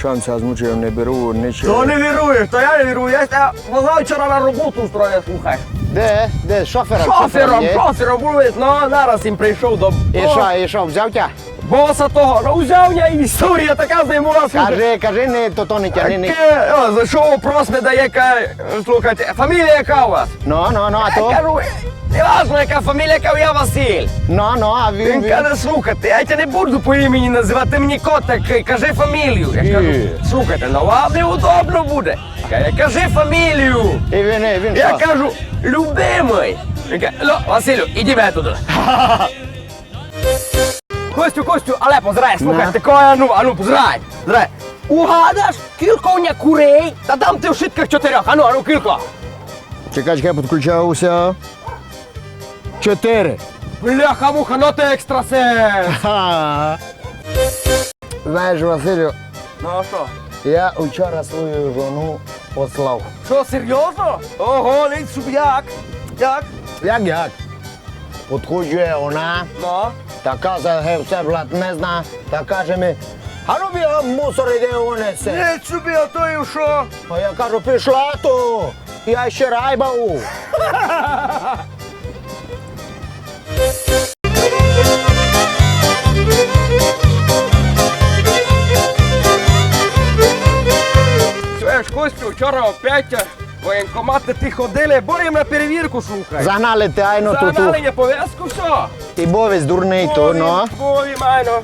Шанси озвучує не беру, нічого. То не віруєш, то я не вірую. Я вона вчора на роботу устроїв, слухай. Де? Де? Шофером? Е? Шофером, шофером, був, ну зараз їм прийшов до. І що, і що, взяв тя? Боса того. Ну взяв я історія така з ним була, слухай. Кажи, кажи, не, то то не тягни. не- Таке, о, зайшов вопрос, не дає, яка, слухайте, фамілія яка у вас? Ну, ну, ну, а то? Я кажу, не важно, яка фамілія, яка я Василь. Ну, ну, а він, Він каже, слухайте, я тебе не буду по імені називати, ти мені котик, кажи фамілію. Я кажу, слухайте, ну вам неудобно буде. Каже, Кажи фамілію. І він, і він Я що? кажу, любимий. Він каже, «Ло, Василю, іди туди. Костю, Костю, але позирай, слухай, ти кого, а ну, а ну, позирай, позирай. Угадаш, мене курей, та дам ти в шитках чотирьох, а ну, а ну, кілько. Чекай, чекай, підключався. Чотири. Бляха, муха, ну ти екстрасенс. Ха. Знаєш, Василю, Ну, а що? я вчора свою жону послав. Що, серйозно? Ого, не собі як? Як? Як як? Подходжує вона, та каже, гей, все блат не зна, та каже ми, а ну бігом мусор іде унесе. Не собі, а то і що? А я кажу, пішла то, я ще райбав. Костю, вчора опять воєнкомати ти ходили, борім на перевірку, слухай. Загнали ти айно ту ту. Загнали пов'язку, все. Ти бовець дурний то, ну. Бові, майно.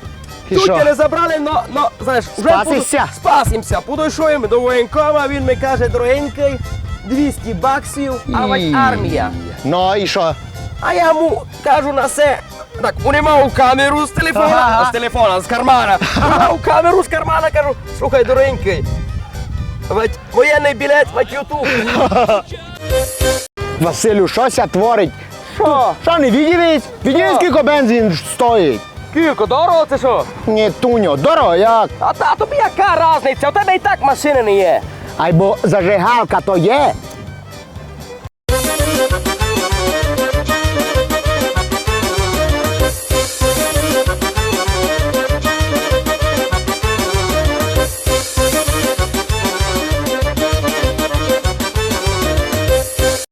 І Тут що? тебе забрали, но, но, знаєш, вже Спасися? поду- спасімся. Подійшов до воєнкома, він мені каже, дорогенький, 200 баксів, а вать армія. Ну і що? А я йому кажу на все. Так, унімав камеру з телефона, Ага. з телефона, з кармана. Унімав камеру з кармана, кажу, слухай, дорогенький, ведь воєнний білет, ведь ютуб. Василю, щося творить? Що? Що не видівець? Видівець, скільки бензин стоїть? Кілько, дорого це що? Ні, туньо, дорого як? А та тобі яка різниця? У тебе і так машини не є. Айбо зажигалка то є,